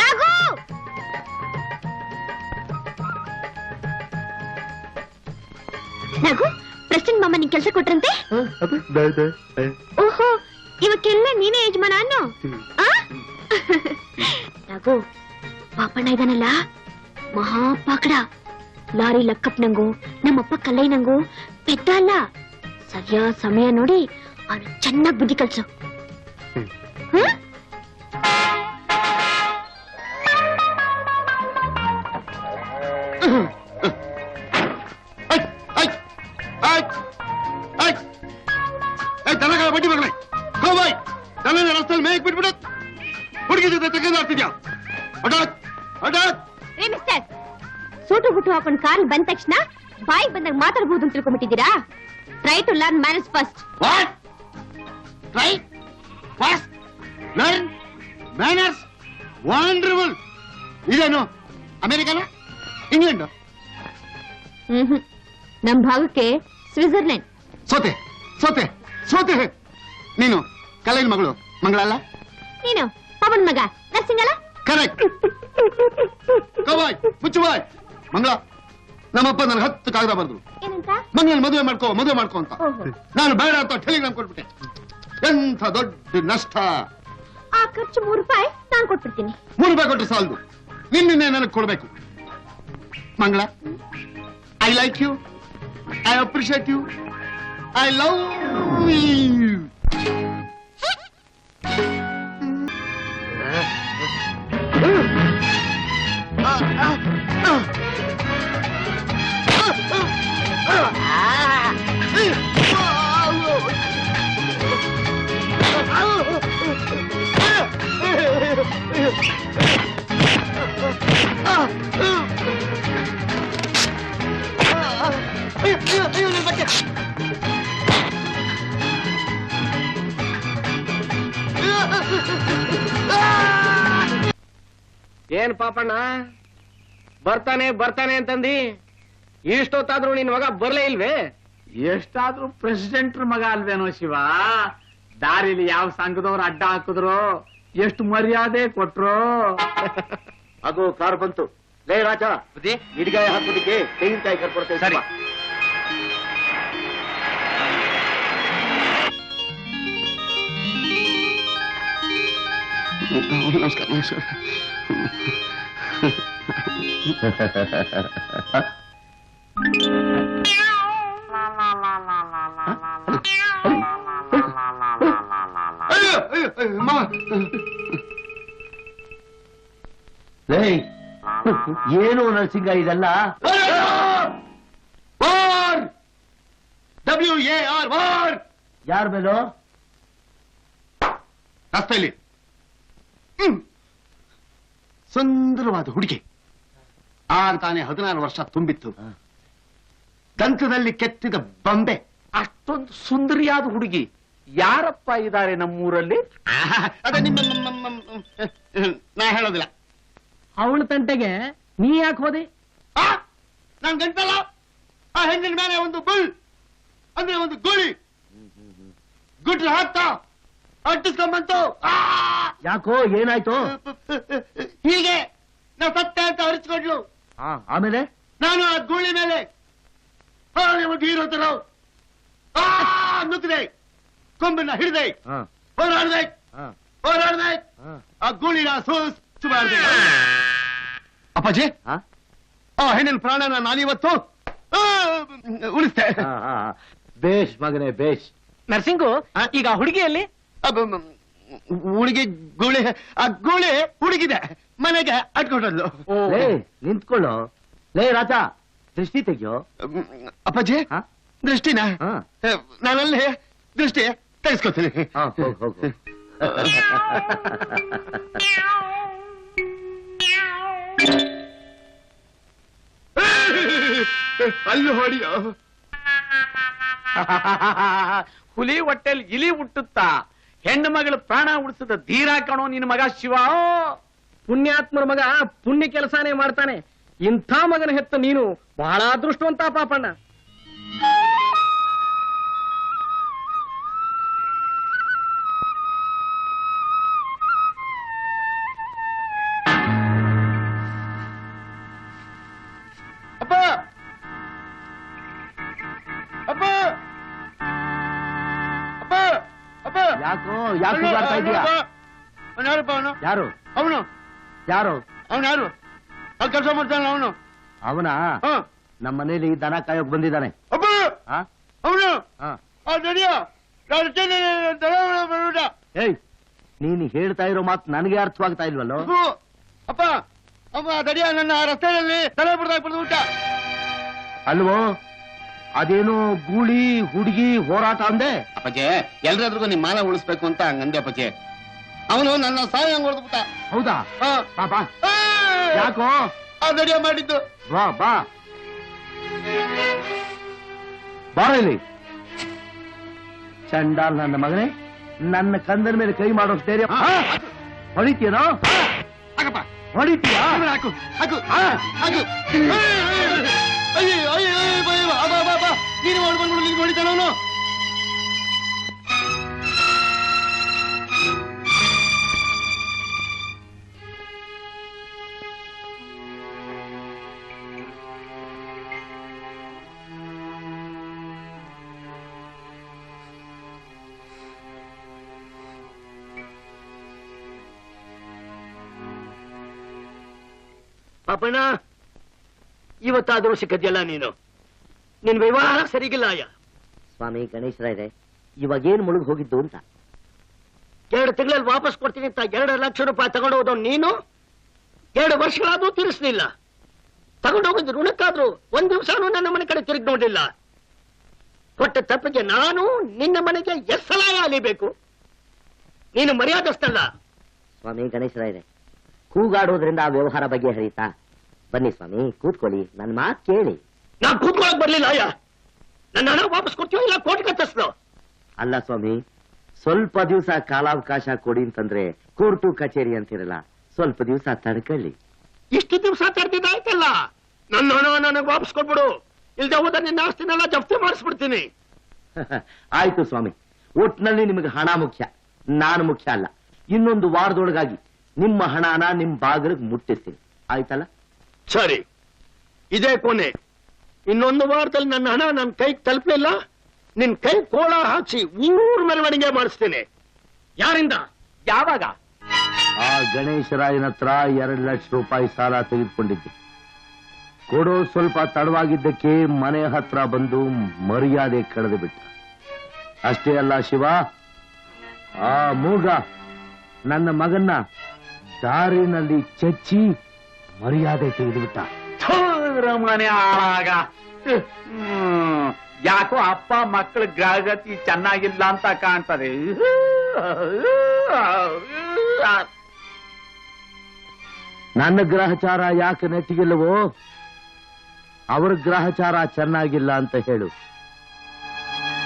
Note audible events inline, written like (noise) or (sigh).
ನಾಗು ನಾಗು president ಮಾಮ ನಿಂಗೆ ಕೆಲಸ ಕೊಟ್ರಂತೆ ಓಹೋ ಇವಕ್ಕೆಲ್ಲ ನೀನೇ ಯಜಮಾನ ಅನ್ನು ಆ? ನಾಗು ಪಾಪಣ್ಣ ಇದಾನಲ್ಲ ಮಹಾಪಾಕಡ ಲಾರಿ ಲಕ್ಕಪ್ಪನಂಗು ನಮ್ಮಪ್ಪ ಕಲ್ಲಯ್ಯನಂಗು ಪೆದ್ದ ಅಲ್ಲ ಸರಿಯಾದ ಸಮಯ ನೋಡಿ ಅವನು ಚೆನ್ನಾಗಿ ಬುದ್ಧಿ ಕಲ್ಸು ಹ್ಮ್ ಆಯ್ತ್, ಆಯ್ತ್, ಆಯ್ತ್, ಆಯ್ತ್. ಏ, ದನಗಳ ಬಡ್ಡಿ ಮಗಳೇ ಗೋಬಾಯ್ ದನನ ರಸ್ತೆಯಲ್ಲಿ ಮೇಯಕ್ ಬಿಟ್ಬಿಡು ಹುಡುಗಿ ಜೊತೆ ತೆಗೆದಾಡ್ತಿದ್ಯಾ ಅಡಾತ್ ಅಡಾತ್ ಏ ಮಿಸ್ಟರ್ ಸೂಟು ಗುಟ್ಟು ಹಾಕೊಂಡು ಕಾರ್ ಬಂದ ತಕ್ಷಣ ಬಾಯಿಗೆ ಬಂದಾಗ ಮಾತಾಡ್ಬೋದು ಅಂತ ತಿಳ್ಕೊಂಡ್ಬಿಟ್ಟಿದ್ದೀರಾ try to learn manage first what Try? Fast learn manners wonderful ಇದೇನು? ಅಮೆರಿಕನ? ಇಂಗ್ಲೆಂಡ್? ಹ್ಮ್ ನಮ್ ಭಾಗಕ್ಕೆ ಸ್ವಿಟ್ಜರ್ಲೆಂಡ್. ಸೋತೆ ಸೋತೆ ಸೋತೆ. ನೀನು ಕಲೆಯ ಮಗಳು ಮಂಗಳಲ್ಲ ನೀನು ಪವನ್ ಮಗ. ನರ್ಸಿಂಗಲ್ಲ ಕರೆಕ್ಟ್ ಕವಾಯ್ ಮುಚ್ಚುವಾಯ್ ಮಂಗಳ. ನಮ್ಮಪ್ಪ ನನಗೆ ಹತ್ತು ಕಾಗದ ಬರೆದ್ರು. ಮನೆಯಲ್ಲಿ ಮದುವೆ ಮಾಡ್ಕೋ ಮದುವೆ ಮಾಡ್ಕೋ ಅಂತ. ನಾನು ಬೇಡ ಅಂತ ಟೆಲಿಗ್ರಾಮ್ ಕೊಟ್ಬಿಟ್ಟೆ. ಎಂಥ ದೊಡ್ಡ ನಷ್ಟ. ಆ ಖರ್ಚು ಮೂರು ರೂಪಾಯಿ ನಾನು ಕೊಟ್ಬಿಡ್ತೀನಿ. ಮೂರು ರೂಪಾಯಿ ಕೊಟ್ಟರೆ ಸಾಲದು. ನಿನ್ನೆ ನನಗೆ ಕೊಡ್ಬೇಕು. Mangala I like you I appreciate you I love you ಏನ್ ಪಾಪಣ್ಣ? ಬರ್ತಾನೆ ಬರ್ತಾನೆ ಅಂತಂದಿ? ಇಷ್ಟೊತ್ತಾದ್ರೂ ನಿನ್ ಮಗ ಬರ್ಲೇ ಇಲ್ವೇ? ಎಷ್ಟಾದ್ರೂ ಪ್ರೆಸಿಡೆಂಟ್ರ ಮಗ ಅಲ್ವೇನೋ ಶಿವ? ದಾರಿಲಿ ಯಾವ ಸಂಘದವ್ರು ಅಡ್ಡ ಹಾಕಿದ್ರು? ಎಷ್ಟು ಮರ್ಯಾದೆ ಕೊಟ್ರು? (laughs) ಅದು ಕಾರ್ ಬಂತು. ಲೇ ರಾಜ ಇಡಿಗಾಯ ಹಾಕೋದಿಕ್ಕೆ ತೆಂಗಿನಕಾಯಿ ಕರ್ಕೊಡ್ತೇವೆ ಸರಿ. ನಮಸ್ಕಾರ ನಮಸ್ಕಾರ. ಅಯ್ಯೋ ಅಯ್ಯೋ ಅಯ್ಯೋ, ಮಾವ. ಏನು ನರಸಿಂಗ ಇದೆಲ್ಲ war W A R war ಯಾರ ಮೇಲೋ ರಸ್ತೆಯಲ್ಲಿ ಹ್ಮ್. ಸುಂದರವಾದ ಹುಡುಗಿ. ತಾನೇ ಹದಿನಾರು ವರ್ಷ ತುಂಬಿತ್ತು. ದಂತದಲ್ಲಿ ಕೆತ್ತಿದ ಬಂಬೆ. ಅಷ್ಟೊಂದು ಸುಂದರಿಯಾದ ಹುಡುಗಿ. ಯಾರಪ್ಪ ಇದ್ದಾರೆ ನಮ್ಮೂರಲ್ಲಿ? ಅದೇ ನಿಮ್ಮ ನಾ ಹೇಳೋದಿಲ್ಲ. ಅವಳ ತಂಟೆಗೆ ನೀ ಯಾಕೆ ಹೋದೆ? ಆ ನಾನ್ ಗಂಟಲ್ಲ ಆ ಹೆಣ್ಣಿನ ಮೇಲೆ ಒಂದು ಬುಲ್ ಅಂದ್ರೆ ಒಂದು ಗುಳಿ. ಗುಡ್ರ ಹಾಕ್ತಾ ಅಂಟಿಸ್ಕೊಂಬಂತು ಆ! ಯಾಕೋ ಏನಾಯ್ತು? ಹೀಗೆ ನಾ ಸತ್ತೆ ಅಂತ ಅರಿಸ್ಕೊಂಡ್ಲು ಆಮೇಲೆ? ನಾನು ಆ ಗೂಳಿ ಮೇಲೆ ಹೀರೋ ತರ ಆ ನುಗ್ಗಿದೆ ಕೊಂಬನ್ನ ಹಿಡಿದೆ. ಹಾ, ಹೋರಾಡ್ದೆ. ಹಾ, ಹೋರಾಡ್ದೆ. ಹಾ. ಆ ಗೂಳಿ ಸೋಸು ಮಾಡಿದೆ ಅಪ್ಪಾಜಿ? ಹಾ? ಆ ಹೆಣ್ಣಿನ ಪ್ರಾಣನ ನಾನಿವತ್ತು ಆ, ಉಳಿಸ್ತೆ. ಬೇಷ್ ಮಗನೇ ಬೇಷ್. ನರ್ಸಿಂಗು? ಈಗ ಹುಡುಗಿಯಲ್ಲಿ ಅಬ್ಬ, ಮ್, ಹುಡುಗಿ ಗೂಳಿ ಆ ಗೂಳಿ ಹುಡುಗಿದೆ ಮನೆಗೆ ಅಟ್ಕೊಂಡದ್ದು ಲೇ ನಿಂತ್ಕೊಳ್ಳು ಲೇ ರಾಜ ದೃಷ್ಟಿ ತೆಗಿಯೋ ಮ್, ಅಪ್ಪಾಜಿ ಹಾ? ದೃಷ್ಟಿನ ಹಾ. ನಾನಲ್ಲಿ ದೃಷ್ಟಿ ತೆಗೆಸ್ಕೊತೀನಿ ಹಾ, ಹೋಗ್, ಹೋಗ್, ಹೋಗ್. ಅಲ್ಲಿ ಹೊಡಿಯೋ ಹುಲಿ ಹೊಟ್ಟೆಲ್ ಇಲಿ ಹುಟ್ಟುತ್ತಾ ಹೆಣ್ಣು ಮಗಳು ಪ್ರಾಣ ಉಳಿಸಿದ ಧೀರ ಕಣೋ ನಿನ್ನ ಮಗ ಶಿವ. ಪುಣ್ಯಾತ್ಮರ ಮಗ ಪುಣ್ಯ ಕೆಲಸನೇ ಮಾಡ್ತಾನೆ. ಇಂಥ ಮಗನ ಹೆತ್ತ ನೀನು ಬಹಳ ಅದೃಷ್ಟವಂತ ಪಾಪಣ್ಣ. ಯಾಕೋ ಯಾಕೆ ಕೂಗಾಡ್ತಾ ಇದೀಯಾ ಅವನು ಅವನು ಯಾರು? ಅವನು? ಯಾರು? ಅವನು ಯಾರು? ಅಲ್ಲಿ ಕೆಲಸ ಮಾಡ್ತಾನ ಅವನು. ಅವನ? ಹ. ನಮ್ಮ ಮನೇಲಿ ದನ ಕಾಯೋಕ್ ಬಂದಿದ್ದಾನೆ. ಅಪ್ಪ! ಆ? ಅವನು? ಆ. ಆ ನಡಿಯೋ ಏಯ್ ನೀನು ಹೇಳ್ತಾ ಇರೋ ಮಾತು ನನಗೆ ಅರ್ಥವಾಗ್ತಾ ಇಲ್ವಲ್ಲೋ? ಅಪ್ಪ ಅಪ್ಪ ಅಮ್ಮ ದಡಿಯ ನನ್ನ ರಸ್ತೆಯಲ್ಲಿ ತಲೆ ಬಿಡ್ದಾಗ ಬಿಡ್ದು ಊಟ ಅಲ್ವೋ? ಅದೇನು ಗೂಳಿ ಹುಡುಗಿ ಹೋರಾಟ ಅಂದೆ? ಅಪ್ಪಜೆ ಎಲ್ರದ್ರಿಗೂ ನಿಮ್ ಮಾನ ಉಳಿಸ್ಬೇಕು ಅಂತ ಹಂಗಂದೆ ಅಪ್ಪಜೆ. ಅವನು ನನ್ನ ಸಾಯ ಹಂಗ್ ಹೊಡೆದ್ಬಿಟ್ಟ ಹೌದಾ? ಬಾ ಯಾಕೋ? ಆ ದಡಿಯ ಮಾಡಿದ್ದು. ಬಾ ಬಾ. ಬಾರ ಇಲ್ಲಿ. ಚಂಡಾಲ್ ನನ್ನ ಮಗನೇ ನನ್ನ ಕಂದನ ಮೇಲೆ ಕೈ ಮಾಡೋ ಧೈರ್ಯ. ಹೊಡಿತೀಯನೋ? ಹೊಡಿತೀಯ? ಹೊಡಿತೀಯಾ ಹಾಕು ಹಾಕು ಹಾಕು ಏಯ್, ಏಯ್, ಅಯ್ಯೋ ಅಯ್ಯೋ ಅಯ್ಯೋ, ಬಾ, ಬಾ, ಬಾ, ಬಾ, ಬಾ. ನೀನು ಮಾಡಿ ಬಂದ್ಬಿಡು ನೀನು ಹೊಡಿತಾನ ಅವನು ಪಾಪಣ್ಣ ಇವತ್ತಾದ್ರೂ ಸಿಕ್ಕದ್ಯಲ್ಲ ನೀನು? ನಿನ್ ವ್ಯವಹಾರ ಸರಿಗಿಲ್ಲ ಅಯ್ಯ ಸ್ವಾಮಿ ಗಣೇಶರಾಯ್ರೆ ಇವಾಗ ಏನ್ ಮುಳುಗ್ ಹೋಗಿದ್ದು ಅಂತ? ಎರಡು ತಿಂಗಳಲ್ಲಿ ವಾಪಸ್ ಕೊಡ್ತೀನಿ ಅಂತ ಎರಡು ಲಕ್ಷ ರೂಪಾಯಿ ತಗೊಂಡು ಹೋದ ನೀನು? ಎರಡು ವರ್ಷಗಳಾದ್ರೂ ತೀರಿಸ್ಲಿಲ್ಲ. ತಗೊಂಡು ಹೋಗಿದ್ದು ಋಣಕ್ಕಾದ್ರೂ ಒಂದ್ ದಿವಸನೂ ನನ್ನ ಮನೆ ಕಡೆ ತಿರುಗಿ ನೋಡಿಲ್ಲ ಕೊಟ್ಟ ತಪ್ಪಿಗೆ ನಾನು ನಿನ್ನ ಮನೆಗೆ ಎಸ್ಸಲಾಯ ಸಲ ಅಲಿಬೇಕು ನೀನು ಮರ್ಯಾದಸ್ತಲ್ಲ. ಸ್ವಾಮಿ ಗಣೇಶರಾಯ್ರೆ ಕೂಗಾಡೋದ್ರಿಂದ ಆ ವ್ಯವಹಾರ ಬಗ್ಗೆ ಹರಿತಾ ಬನ್ನಿ ಸ್ವಾಮಿ ಕೂತ್ಕೊಳ್ಳಿ. ನನ್ನ ಮಾತು ಕೇಳಿ. ನಾನ್ ಕೂತ್ಕೊಳಕ್ ಬರ್ಲಿಲ್ಲ ಅಯ್ಯ. ನನ್ನ ಹಣ ವಾಪಸ್ ಕೊಡ್ತೀವೋ ಇಲ್ಲ ಕೋರ್ಟ್ ಕತ್ತಿಸ್ಲೋ ಅಲ್ಲ ಸ್ವಾಮಿ ಸ್ವಲ್ಪ ದಿವಸ ಕಾಲಾವಕಾಶ ಕೊಡಿ ಅಂತಂದ್ರೆ ಕೋರ್ಟು ಕಚೇರಿ ಅಂತಿರಲ್ಲ ಸ್ವಲ್ಪ ದಿವಸ ತಡ್ಕೊಳ್ಳಿ. ಇಷ್ಟು ದಿವಸ ತಡೆದಿದ್ದಾಯ್ತಲ್ಲ? ನನ್ನ ಹಣ ನನಗೆ ವಾಪಸ್ ಕೊಟ್ಬಿಡು. ಇಲ್ದೆ ಹೋದ್ರೆ ನಿನ್ನ ಆಸ್ತಿನೆಲ್ಲ ಜಪ್ತಿ ಮಾಡಿಸ್ಬಿಡ್ತೀನಿ. (laughs) ಆಯ್ತು ಸ್ವಾಮಿ ಒಟ್ನಲ್ಲಿ ನಿಮಗೆ ಹಣ ಮುಖ್ಯ. ನಾನು ಮುಖ್ಯ ಅಲ್ಲ. ಇನ್ನೊಂದು ವಾರದೊಳಗಾಗಿ ನಿಮ್ಮ ಹಣನ ನಿಮ್ ಬಾಗಿಲಿಗೆ ಮುಟ್ಟಿಸ್ತೀನಿ. ಆಯ್ತಲ್ಲ? ಸರಿ. ಇದೇ ಕೊನೆ. ಇನ್ನೊಂದು ವಾರದಲ್ಲಿ ನನ್ನ ಹಣ ನನ್ನ ಕೈಗೆ ತಲುಪಲಿಲ್ಲ. ನಿನ್ ಕೈ ಕೋಳ ಹಾಕಿ ಊರ್ ಮೆರವಣಿಗೆ ಮಾಡಿಸ್ತೇನೆ. ಯಾರಿಂದ? ಯಾವಾಗ? ಆ ಗಣೇಶರಾಯನ ಹತ್ರ ಎರಡು ಲಕ್ಷ ರೂಪಾಯಿ ಸಾಲ ತೆಗೆದುಕೊಂಡಿದ್ದೆ. ಕೊಡೋ ಸ್ವಲ್ಪ ತಡವಾಗಿದ್ದಕ್ಕೆ ಮನೆ ಹತ್ರ ಬಂದು ಮರ್ಯಾದೆ ಕಳೆದು ಬಿಟ್ಟ. ಅಷ್ಟೇ ಅಲ್ಲ ಶಿವ, ಆ ಮೂಗ ನನ್ನ ಮಗನ್ನ ದಾರಿನಲ್ಲಿ ಚಚ್ಚಿ ಮರ್ಯಾದೆ ತೆಗೆದುಬಿಟ್ಟ ಮನೆ ಆಳಾಗ. ಯಾಕೋ ಅಪ್ಪ ಮಕ್ಕಳ ಗ್ರಹಗತಿ ಚೆನ್ನಾಗಿಲ್ಲ ಅಂತ ಕಾಣ್ತದೆ. ನನ್ನ ಗ್ರಹಚಾರ ಯಾಕೆ ನೆಟ್ಟಿಗಿಲ್ಲವೋ? ಅವ್ರ ಗ್ರಹಚಾರ ಚೆನ್ನಾಗಿಲ್ಲ ಅಂತ ಹೇಳು.